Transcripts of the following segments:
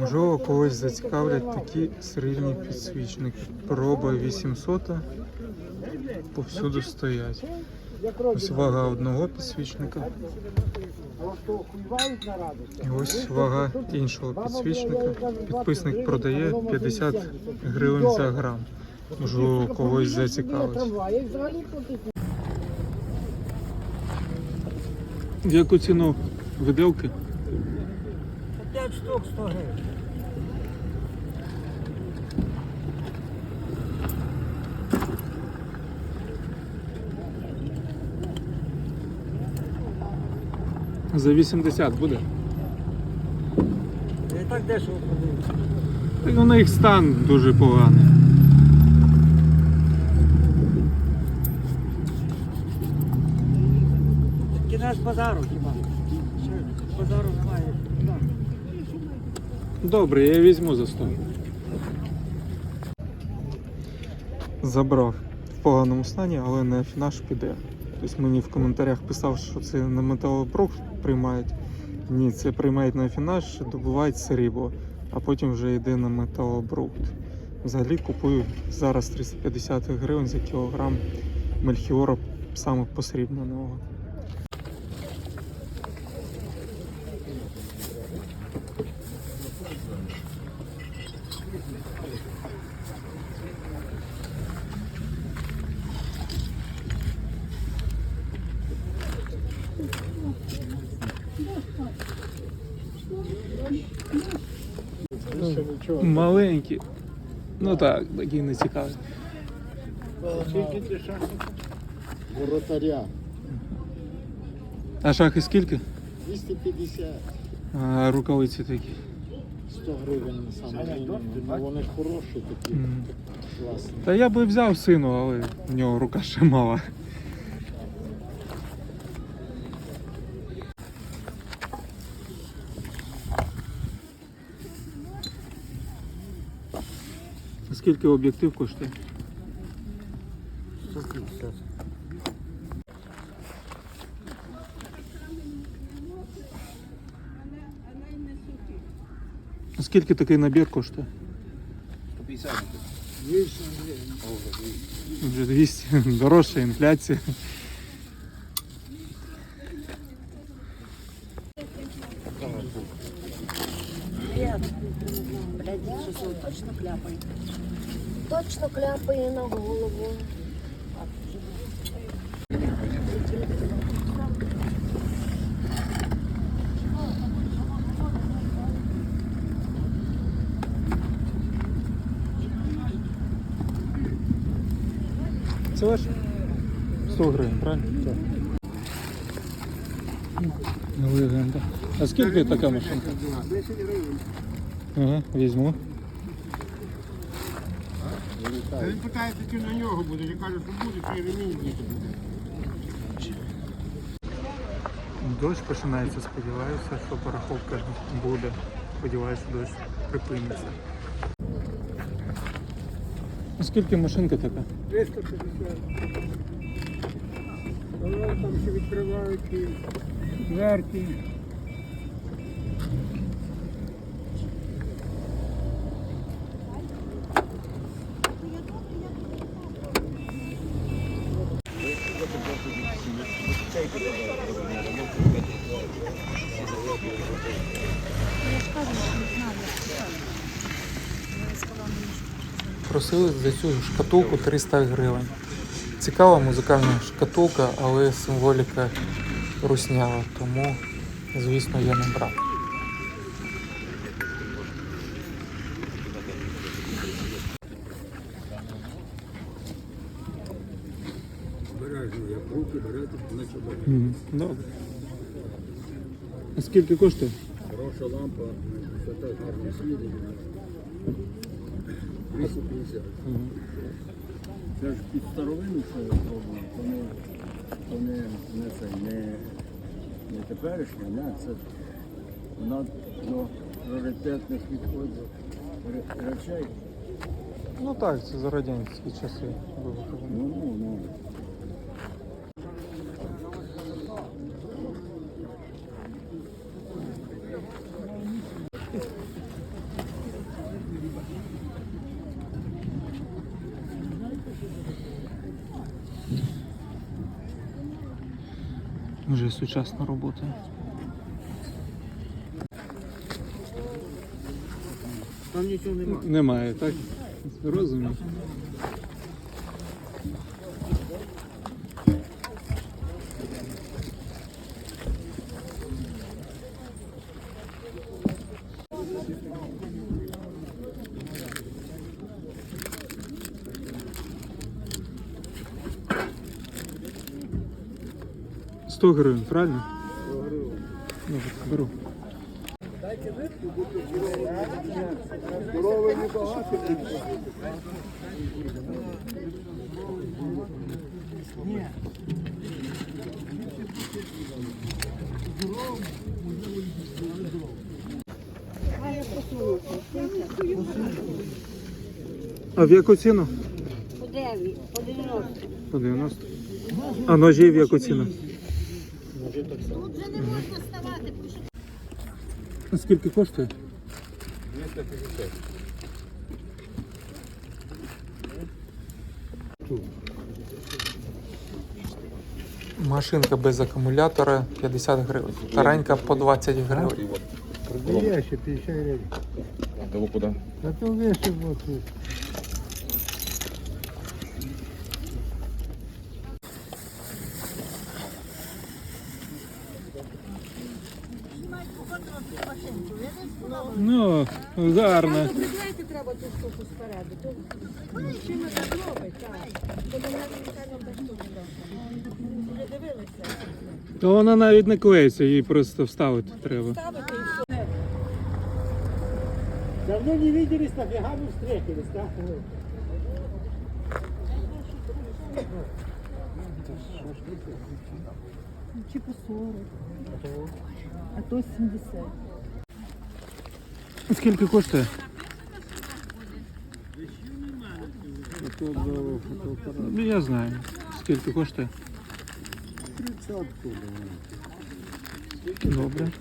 Можливо, когось зацікавлять такі серійні підсвічники. Проба 800 повсюду стоять. Ось вага одного підсвічника. І ось вага іншого підсвічника. Підписник продає 50 гривень за грам. Можливо, когось зацікавить. В яку ціну виделки? 5 штук 100 гривень. За 80 буде. Я і так дешево продаю. Так ну, на їх стан дуже поганий. Кінець базару хіба. Ще базару немає. Добре, я візьму за 100. Забрав в поганому стані, але на фінаш піде. Тобто мені в коментарях писав, що це на металобрух приймають. Ні, це приймають на фінаш, добувають срібло, а потім вже йде на металобрухт. Взагалі купую зараз 350 гривень за кілограм мельхіора саме посрібненого. Ну так, такі не цікаві. Воротаря. А шахи скільки? 250, А рукавиці такі. 100 гривень саме мінімум. Ну, вони хороші такі. Та я би взяв сину, але в нього рука ще мала. Скільки об'єктив коштує? 150. Скільки такий набір коштує? 150. 200 гривень. Вже 200. Дорожча інфляція. Блядь, що це точно кляпає. Точно кляпає на голову. Це ваш? 100 гривень, правильно? Так. Легенда. А скільки така машинка? 10 гривень. Ага, візьму. Він питається, чи на нього буде. Я кажу, що буде, чи ремінь буде. Дощ починається, сподіваюся, що пораховка буде. Сподіваюся, дощ припиниться. А Скільки машинка така? 350. Воно там ще відкривають і дверки. Просили за цю шкатулку 300 гривень. Цікава музикальна шкатулка, але символіка руснява, тому, звісно, я не брав. Мгм, Добре. А скільки коштує? Хороша лампа, гарно світить. 250. Це ж під старовину це зроблено, то не, то не, не це, не, не теперішнє, не, це вона до раритетних відходів речей. Ну так, це за радянські часи було. Ну, ну, ну. Вже сучасна робота. Там нічого немає. Немає, так? Розумію. Сто гривень, правильно? Добре, беру. А в яку ціну? По 9, по 90. По 90. А ножі в яку ціну? А Скільки коштує? 250. Машинка без акумулятора 50 гривень. Таранька по 20 гривень. Продаєш 50 гривень. А того куди? А то вишив вот Ну, гарно. Прибирайте треба ту штуку спереду. То чим так робить, так. То мене спеціально та штука. Вже дивилися. То вона навіть не клеїться, її просто вставити треба. Ставити і все. Давно не виделись, нафига мы встретились, да? Чи по 40, а то 70. Скільки коштує? Ну, я знаю. Скільки коштує? 30 Добре.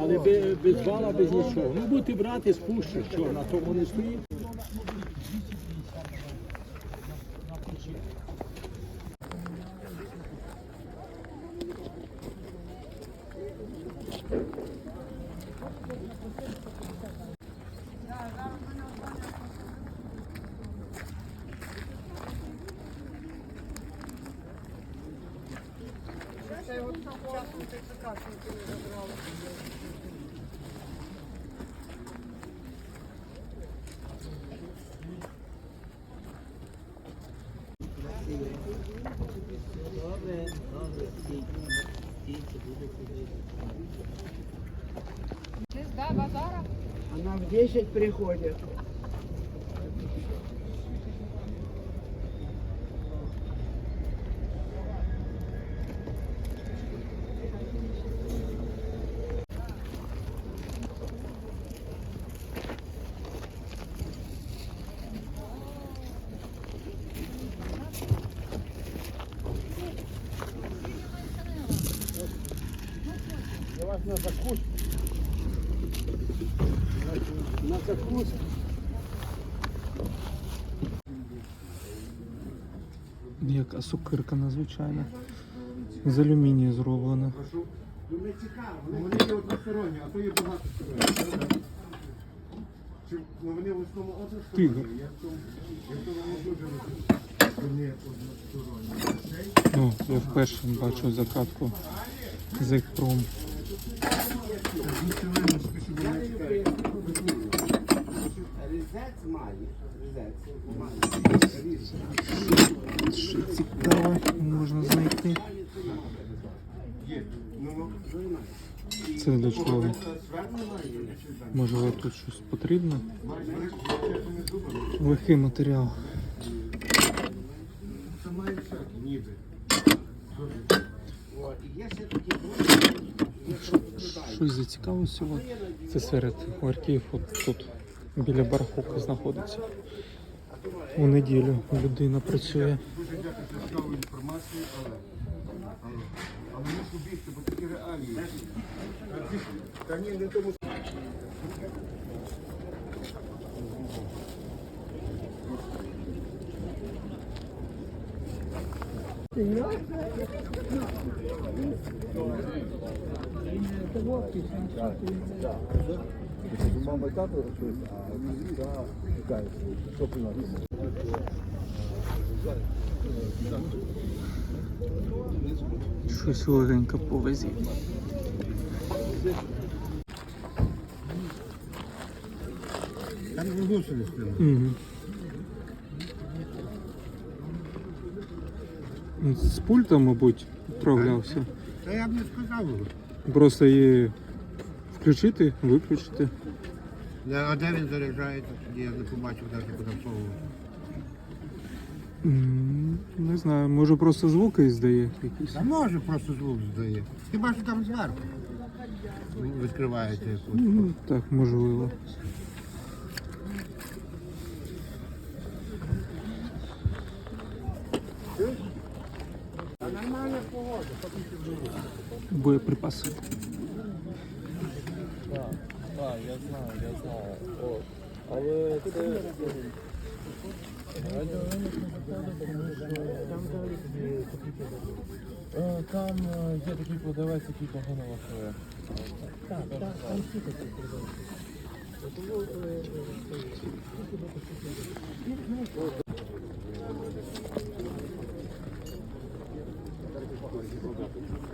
Але без, вала, без нічого. Ну будете брати, спущу, що на тому не стоїть. Она в 10 приходит. На закус. Яка сукирка надзвичайна. З алюмінію зроблена. Ну не цікаво, вони є односторонні, а то є багато сторонні. Чи ну, вони в основному односторонні, я в тому, я в тому не дуже розумію. Вони односторонні. Ну, я вперше бачу закатку з Екпром. Різець має. Різець Що цікаво, можна знайти. Це не дочкове. Можливо, тут щось потрібно. Лихий матеріал. Щось зацікавилося, це серед ларків от тут біля барахолки знаходиться. У неділю людина працює. Дуже Мама і тато рахують, а він чекає, що приносимо. Щось легенько повезі. Там вигусили спину. З пульта, мабуть, управлявся. Та я б не сказав. Просто її включити, виключити. А де він заряджається? Тоді я не побачив, де куди всовував. М, Не знаю, може просто звуки здає якісь. А може просто звук здає. Хіба що там зверху відкривається якось. Ну, так, можливо. Боєприпаси. Так, я знаю, я знаю. О, але це... Е, Там е, є такий продавець, який погано лахує. Було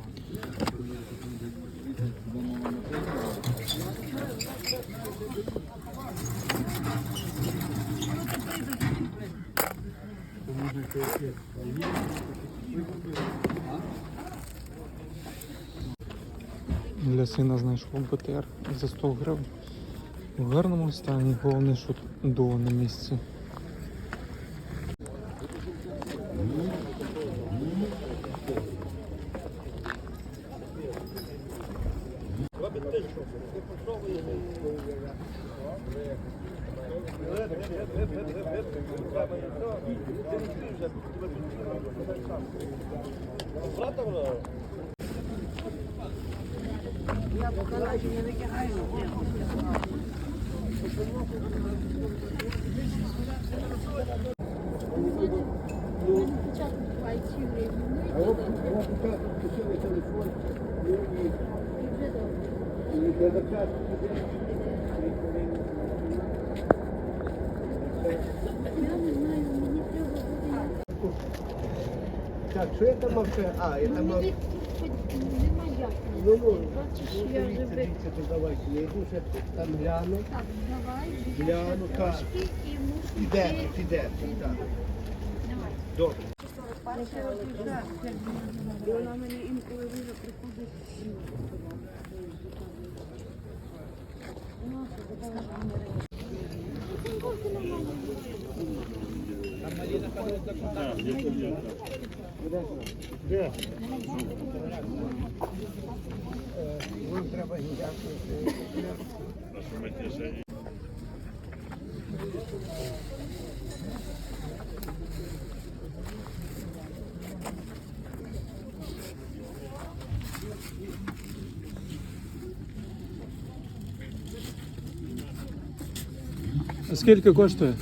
сина знайшов БТР за 100 гривень. В гарному стані, головне, що до на місці. Так, що я там мав? А, я там мав. Ну, ну, ну, дивіться, дивіться, то давайте. Я йду ще там гляну. Гляну, так. Іде, іде, так. Добре. Вона мені інколи дуже приходить. А скільки коштує?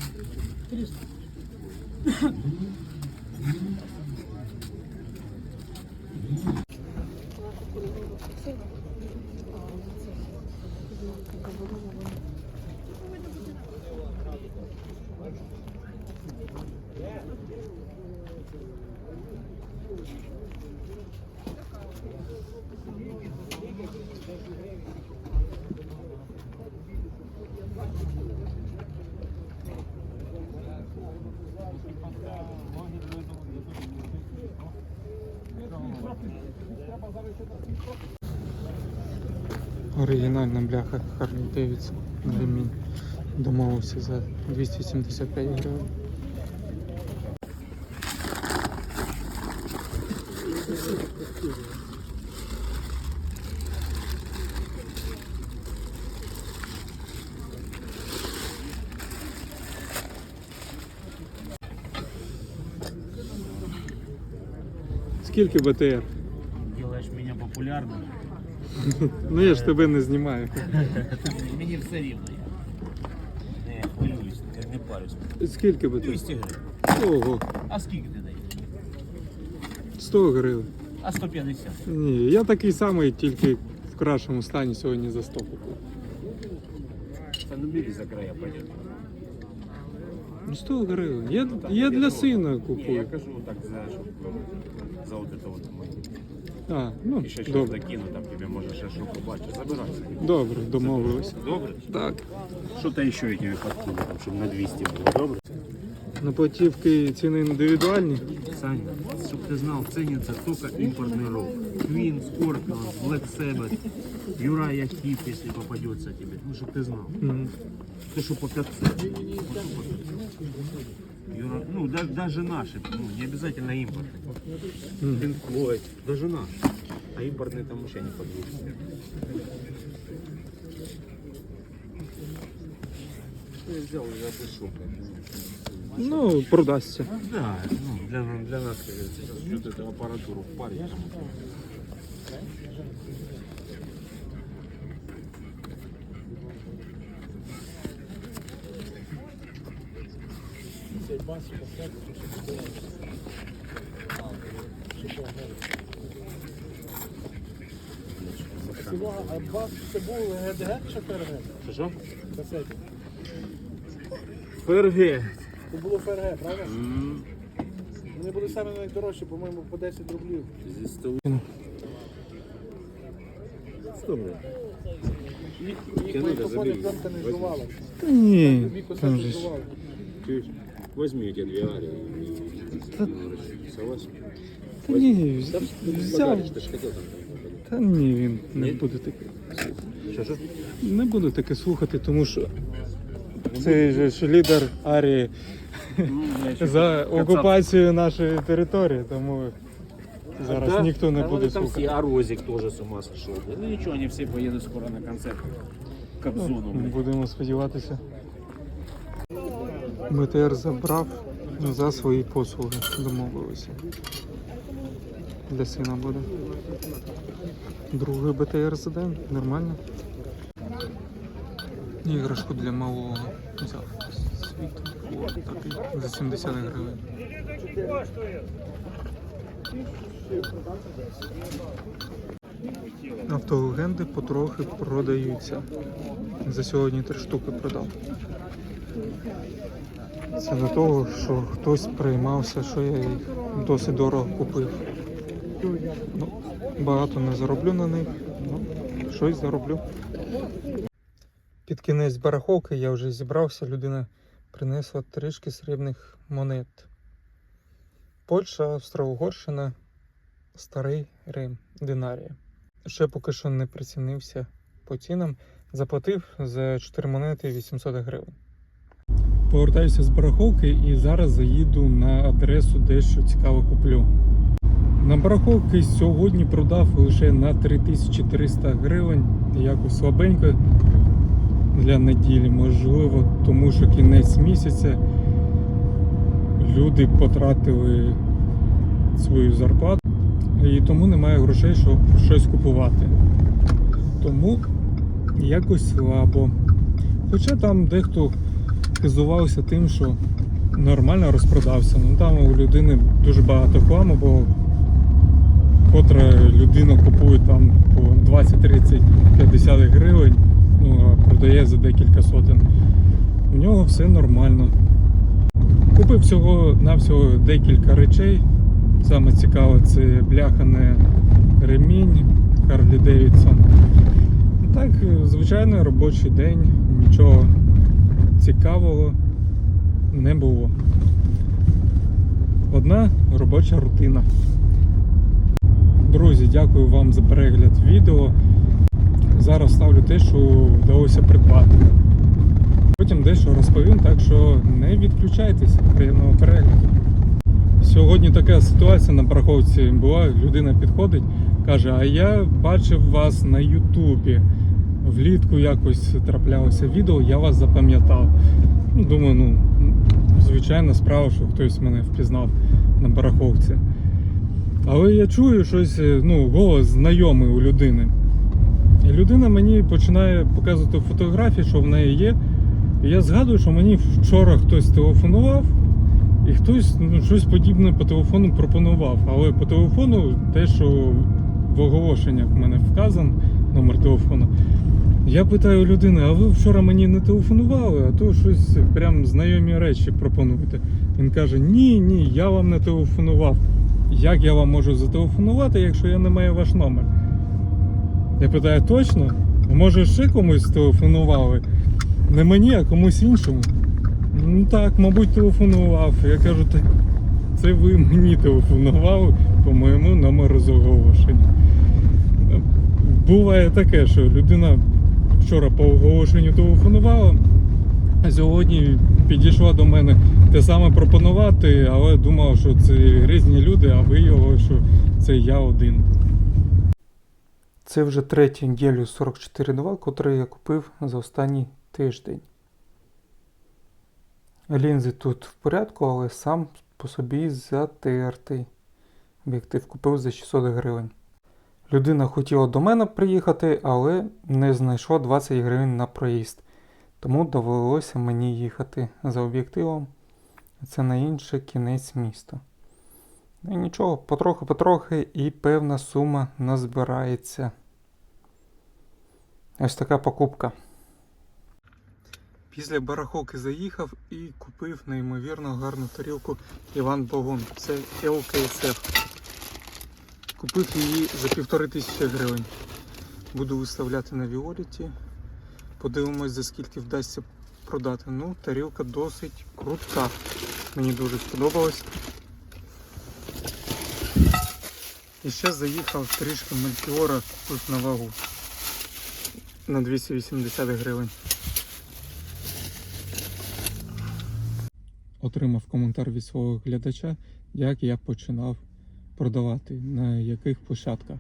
Оригінальна бляха Харлі Девідсон на ремінь. Домовився за 275 гривень. Скільки БТР? Делаешь меня популярным. Ну я ж тебе не знімаю. Мені все рівно. я. Не хвилююсь, я не парюсь. Скільки БТР? 200 гривень. Ого, А скільки ти даєш? 100 гривень. А 150. Ні, я такий самий, тільки в кращому стані сьогодні за 100 купив. Та не бери за края пойдет. Ну 100 гривень. Я, я для сина Я купую. кажу так, знаєш, за вот это вот. А, ну І ще щось добре. докину, там тебе може ще що побачиш. Забирай собі. Добре, домовилися. Добре? Так. Що-то ще я тебе подкину, там, щоб на 200 було, добре? На платівки ціни індивідуальні. Саня, щоб ти знав, ціниться тільки імпортний рок. Queen, Scorpion, Black Sabbath, Uriah Heep, если попадется тебе. Ну, щоб ти знав. Мгм. То, что по 500. Вот что по 500. Юра, ну, да, даже наши, ну, не обязательно импортные. Мгм. Pink Floyd, даже наши. А импортные там вообще не подвижны. Я взял. Ну, продасться. Да, ну, для, для нас, как говорится, сейчас ждет эту аппаратуру в паре. А бас це був ГДГ чи ФРГ? Что? Касеті. ФРГ. Це було ФРГ, правда? Вони були самі найдорожчі, по-моєму, по 10 рублів. Здесь стол. Їх Ти мої надо походи забери. пленка не жувала. Ні, Тобі там косети же ж. жували. Чуешь? Возьми эти две арии. Та ні, взяв. Ж там. Та ні, він не буде таке. Не буду таке слухати, тому що цей же ж лідер Арії за окупацію нашої території, тому зараз ніхто не буде там слухати. а Розик тоже с ума сошел. Ну ничего, они все поедут скоро на концерт. К Обзону, блядь. Будемо сподіватися. БТР забрав за свої послуги, домовилися. Для сина буде. Другий БТР за день, нормально. Іграшку для малого взяв. Світло такий за 70 гривень. Автолегенди потрохи продаються. За сьогодні три штуки продав. Це до того, що хтось приймався, що я їх досить дорого купив. Ну, багато не зароблю на них, ну, щось зароблю. Під кінець бараховки я вже зібрався, людина принесла трішки срібних монет. Польща, Австро-Угорщина, Старий Рим, Динарія. Ще поки що не прицінився по цінам. Заплатив за 4 монети 800 гривень. Повертаюся з бараховки і зараз заїду на адресу, дещо цікаве куплю. На бараховки сьогодні продав лише на 3300 гривень, якось слабенько для неділі, можливо, тому що кінець місяця люди потратили свою зарплату і тому немає грошей, щоб щось купувати. Тому якось слабо. Хоча там дехто хизувався тим, що нормально розпродався. Ну там у людини дуже багато хламу, бо котра людина купує там по 20, 30, 50 гривень, ну а продає за декілька сотень. У нього все нормально. Купив всього навсього декілька речей. Саме цікаве це бляхане ремінь Харлі Девідсон. Так, звичайний робочий день, нічого цікавого не було. Одна робоча рутина. Друзі, дякую вам за перегляд відео. Зараз ставлю те, що вдалося придбати. Потім дещо розповім, так що не відключайтесь. Приємного перегляду. Сьогодні така ситуація на парковці була. Людина підходить, каже: А я бачив вас на Ютубі. Влітку якось траплялося відео, я вас запам'ятав. Ну, думаю, ну, звичайна справа, що хтось мене впізнав на бараховці. Але я чую щось, е, ну, голос знайомий у людини. І людина мені починає показувати фотографії, що в неї є. І я згадую, що мені вчора хтось телефонував, і хтось ну, щось подібне по телефону пропонував. Але по телефону те, що в оголошеннях в мене вказан номер телефону. Я питаю людини, а ви вчора мені не телефонували, а то щось прям знайомі речі пропонуєте. Він каже: Ні, ні, я вам не телефонував. Як я вам можу зателефонувати, якщо я не маю ваш номер? Я питаю, точно? Може ще комусь телефонували? Не мені, а комусь іншому. Ну так, мабуть, телефонував. Я кажу, «Та це ви мені телефонували по моєму номеру з оголошення. Буває таке, що людина вчора по оголошенню телефонувала, сьогодні підійшла до мене те саме пропонувати, але думав, що це різні люди, а виявилося, що це я один. Це вже третій гелію 44.2, котрий я купив за останній тиждень. Лінзи тут в порядку, але сам по собі затертий. Об'єктив купив за 600 гривень. Людина хотіла до мене приїхати, але не знайшла 20 гривень на проїзд. Тому довелося мені їхати за об'єктивом. Це на інший кінець міста. Ну і нічого, потрохи-потрохи і певна сума назбирається. Ось така покупка. Після барахолки заїхав і купив неймовірно гарну тарілку Іван Богун. Це ЛКСФ. Купив її за півтори тисячі гривень. Буду виставляти на Віоліті. Подивимось, за скільки вдасться продати. Ну, тарілка досить крута. Мені дуже сподобалось. І ще заїхав трішки мельхіора тут на вагу. На 280 гривень. Отримав коментар від свого глядача, як я починав продавати, на яких площадках.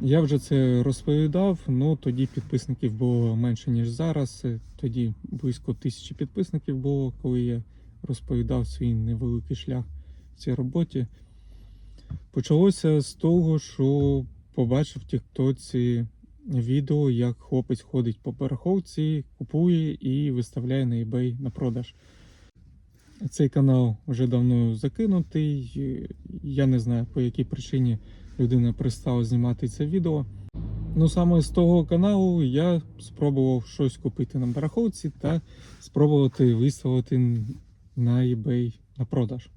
Я вже це розповідав, але тоді підписників було менше, ніж зараз. Тоді близько тисячі підписників було, коли я розповідав свій невеликий шлях в цій роботі. Почалося з того, що побачив в Тіктоці відео, як хлопець ходить по бараховці, купує і виставляє на eBay на продаж. Цей канал вже давно закинутий. Я не знаю по якій причині людина перестала знімати це відео. Ну саме з того каналу я спробував щось купити на бараховці та спробувати виставити на eBay на продаж.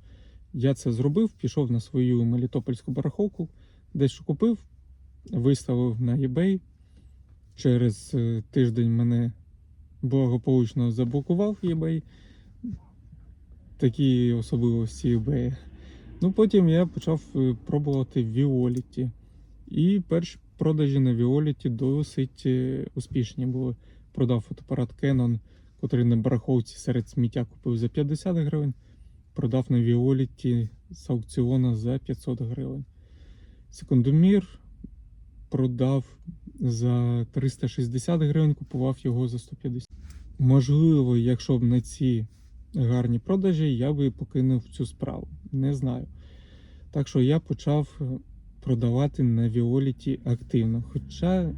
Я це зробив, пішов на свою мелітопольську бараховку, дещо купив, виставив на eBay. Через е, тиждень мене благополучно заблокував eBay. Такі особливості eBay. Ну, потім я почав е, пробувати Violet. І перші продажі на Violet досить е, успішні були. Продав фотоапарат Canon, котрий на бараховці серед сміття купив за 50 гривень. Продав на Violet з аукціона за 500 гривень. Секундомір продав за 360 гривень, купував його за 150. Можливо, якщо б не ці гарні продажі, я би покинув цю справу. Не знаю. Так що я почав е, продавати на Віоліті активно. Хоча,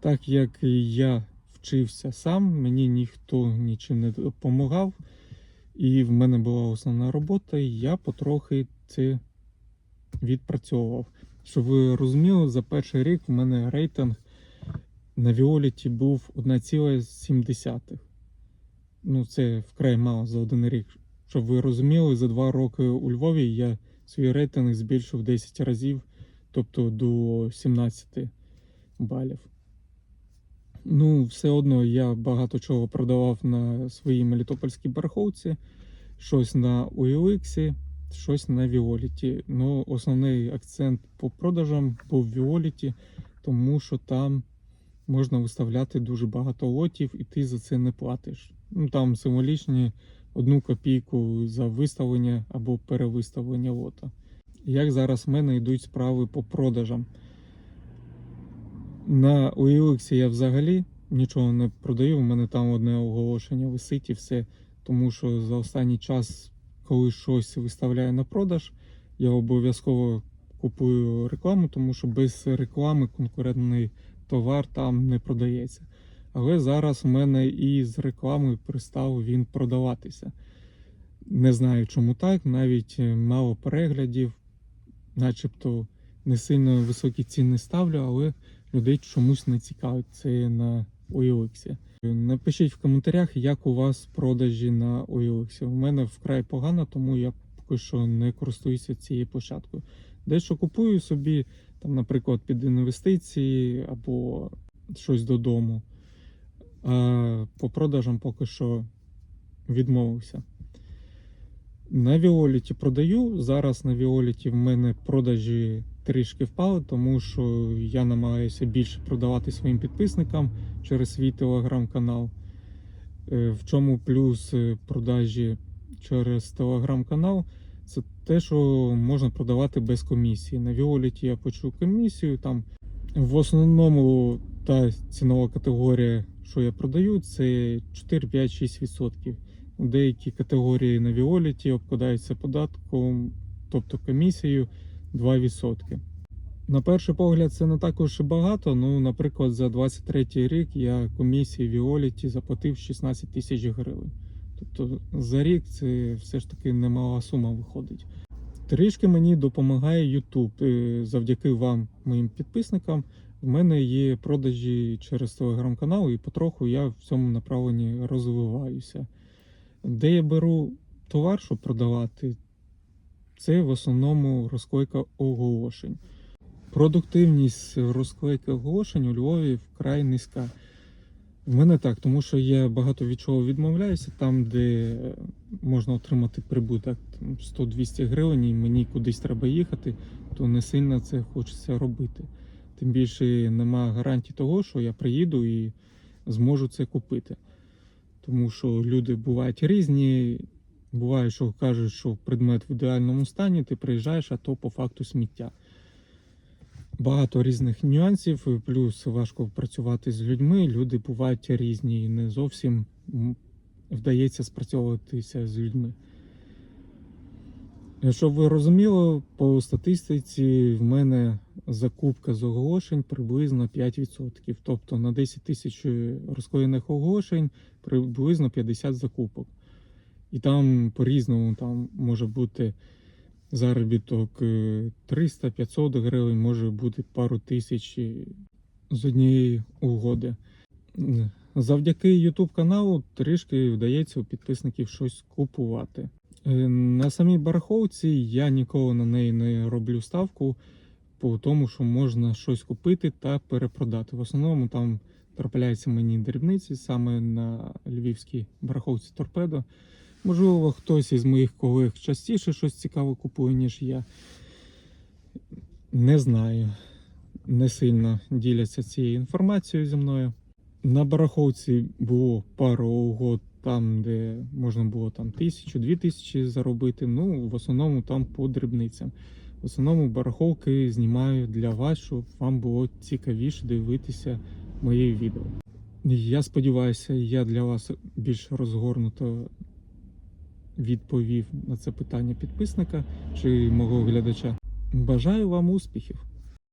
так як я вчився сам, мені ніхто нічим не допомагав, і в мене була основна робота, і я потрохи це відпрацьовував. Щоб ви розуміли, за перший рік в мене рейтинг на Віоліті був 1,7. Ну, це вкрай мало за один рік. Щоб ви розуміли, за два роки у Львові я свій рейтинг збільшив 10 разів, тобто до 17 балів. Ну, все одно я багато чого продавав на своїй мелітопольській бараховці, щось на OLX, щось на Віоліті. Ну, основний акцент по продажам був Віоліті, тому що там можна виставляти дуже багато лотів, і ти за це не платиш. Ну там символічні одну копійку за виставлення або перевиставлення лота. Як зараз в мене йдуть справи по продажам? На OLX я взагалі нічого не продаю. У мене там одне оголошення висить і все. Тому що за останній час, коли щось виставляю на продаж, я обов'язково купую рекламу, тому що без реклами конкурентний товар там не продається. Але зараз в мене і з реклами перестав він продаватися. Не знаю, чому так, навіть е, мало переглядів, начебто не сильно високі ціни ставлю, але людей чомусь не цікавить це на OLX. Напишіть в коментарях, як у вас продажі на OLX. У мене вкрай погано, тому я поки що не користуюся цією площадкою. Дещо купую собі, там, наприклад, під інвестиції або щось додому. А по продажам поки що відмовився. На Віоліті продаю. Зараз на Віоліті в мене продажі трішки впали, тому що я намагаюся більше продавати своїм підписникам через свій телеграм-канал. Е, В чому плюс е, продажі через телеграм-канал? Це те, що можна продавати без комісії. На Віоліті я почув комісію. Там в основному та цінова категорія, що я продаю, це 4, 5, 6%. Деякі категорії на Віоліті обкладаються податком, тобто комісією 2%. На перший погляд, це не також багато. Ну, наприклад, за 23 рік я комісії Віоліті заплатив 16 тисяч гривень. Тобто за рік це все ж таки немала сума виходить. Трішки мені допомагає YouTube. Е, Завдяки вам, моїм підписникам, в мене є продажі через телеграм-канал, і потроху я в цьому направленні розвиваюся. Де я беру товар, щоб продавати, це в основному розклейка оголошень. Продуктивність розклейки оголошень у Львові вкрай низька. В мене так, тому що я багато від чого відмовляюся, там, де можна отримати прибуток 100-200 гривень, і мені кудись треба їхати, то не сильно це хочеться робити. Тим більше нема гарантії того, що я приїду і зможу це купити. Тому що люди бувають різні. Буває, що кажуть, що предмет в ідеальному стані, ти приїжджаєш, а то по факту сміття. Багато різних нюансів, плюс важко працювати з людьми. Люди бувають різні і не зовсім вдається спрацьовуватися з людьми. Щоб ви розуміли, по статистиці в мене закупка з оголошень приблизно 5%. Тобто на 10 тисяч розклеєних оголошень приблизно 50 закупок. І там по-різному там може бути заробіток е, 300-500 гривень, може бути пару тисяч е, з однієї угоди. Завдяки YouTube каналу трішки вдається у підписників щось купувати. Е, На самій барахолці я ніколи на неї не роблю ставку, по тому, що можна щось купити та перепродати. В основному там трапляються мені дрібниці саме на львівській барахолці торпедо. Можливо, хтось із моїх колег частіше щось цікаве купує, ніж я. Не знаю. Не сильно діляться цією інформацією зі мною. На барахолці було пару угод там, де можна було там тисячу, дві тисячі заробити. Ну, в основному там по дрібницям. В основному барахолки знімаю для вас, щоб вам було цікавіше дивитися моє відео. Я сподіваюся, я для вас більш розгорнуто відповів на це питання підписника чи мого глядача. Бажаю вам успіхів!